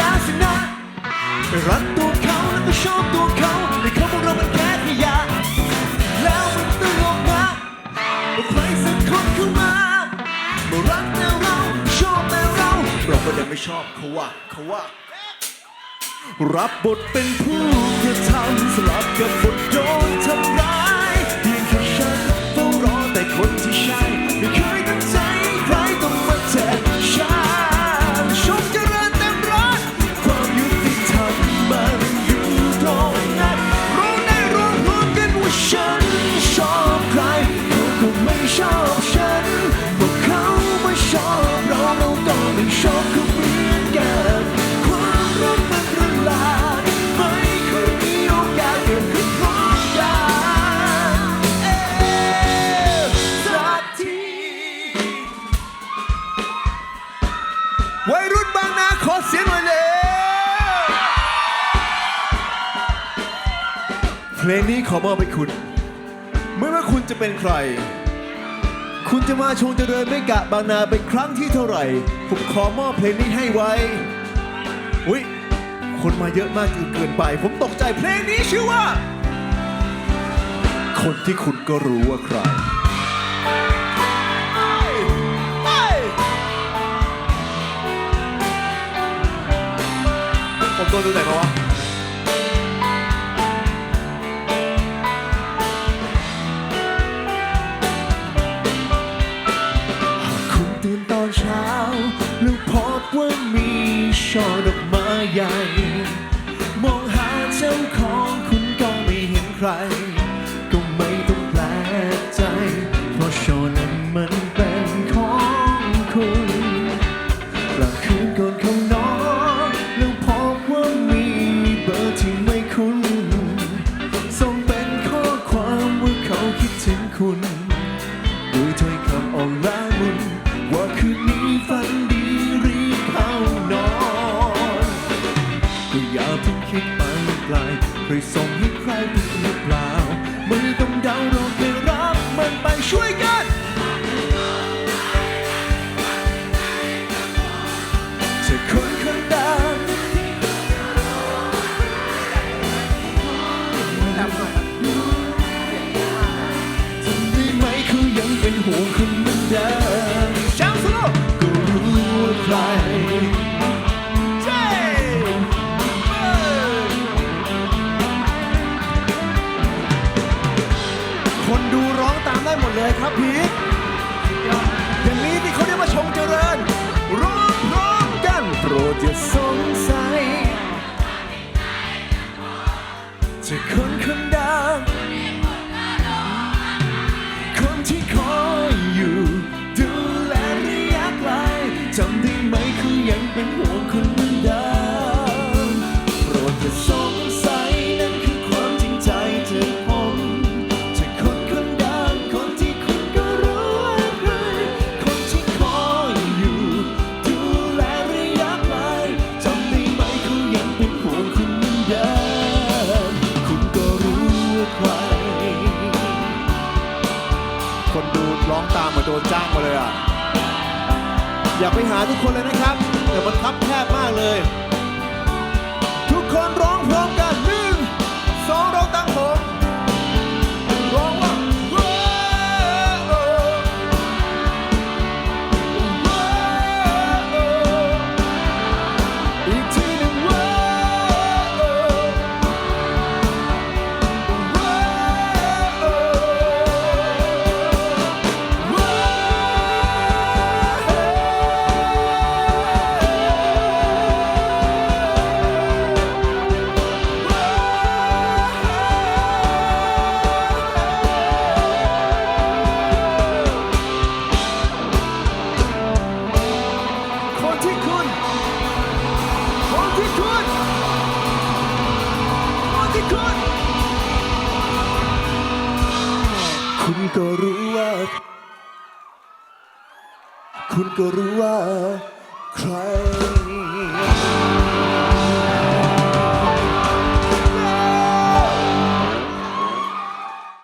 แล้วสินะไปรักตัวเขาแล้วก็ชอบตัวเขาแต่เขาบอกเรามันแค่ขยะแล้วมันตลกนะว่าใครสักคนเข้ามามารักแนวเราชอบแนวเราเราก็ยังไม่ชอบเขาว่าเขาว่ารับบทเป็นผู้กระทำสลับกับบทโดน งนี้ขอมอบให้คุณ ไม่ว่าคุณจะเป็นใคร คุณจะมาชงเจริญไม่กะบางนาเป็นครั้งที่เท่าไหร่ ผมขอมอบเพลงนี้ให้ไว้อุ้ยคนมาเยอะมากจนเกินไป ผมตกใจเพลงนี้ชื่อว่า คนที่คุณก็รู้ว่าใครผมโดนดูไหนมาวะ ตอนเช้า แล้วพบว่ามีช่อดอกไม้ใหญ่ มองหาเจ้าของคุณก็ไม่เห็นใคร ก็ไม่ต้องแปลกใจ ว่าคืนนี้ฝันดีรีเข้านอนก็อย่าเพิ่งคิดไปไกลเคยส่งให้ใครผิดหรือเปล่า คนดูร้องตามได้หมดเลยครับพีทอย่างนี้ที่เขาเรียกว่าชงเจริญร้องพร้อมกันโปรดอย่าสงสัยจะคนคนดังคนที่คอยอยู่ ดูแลระยะไกลจำได้ ยังคุณมันเดินคุณก็รู้ว่าใคร คนดูร้องตามเหมือนโดนจ้างมาเลยอะ อยากไปหาทุกคนเลยนะครับ แต่มันทับแคบมากเลย ทุกคนร้องพร้อมกัน ก็รู้ว่า คุณก็รู้ว่าใคร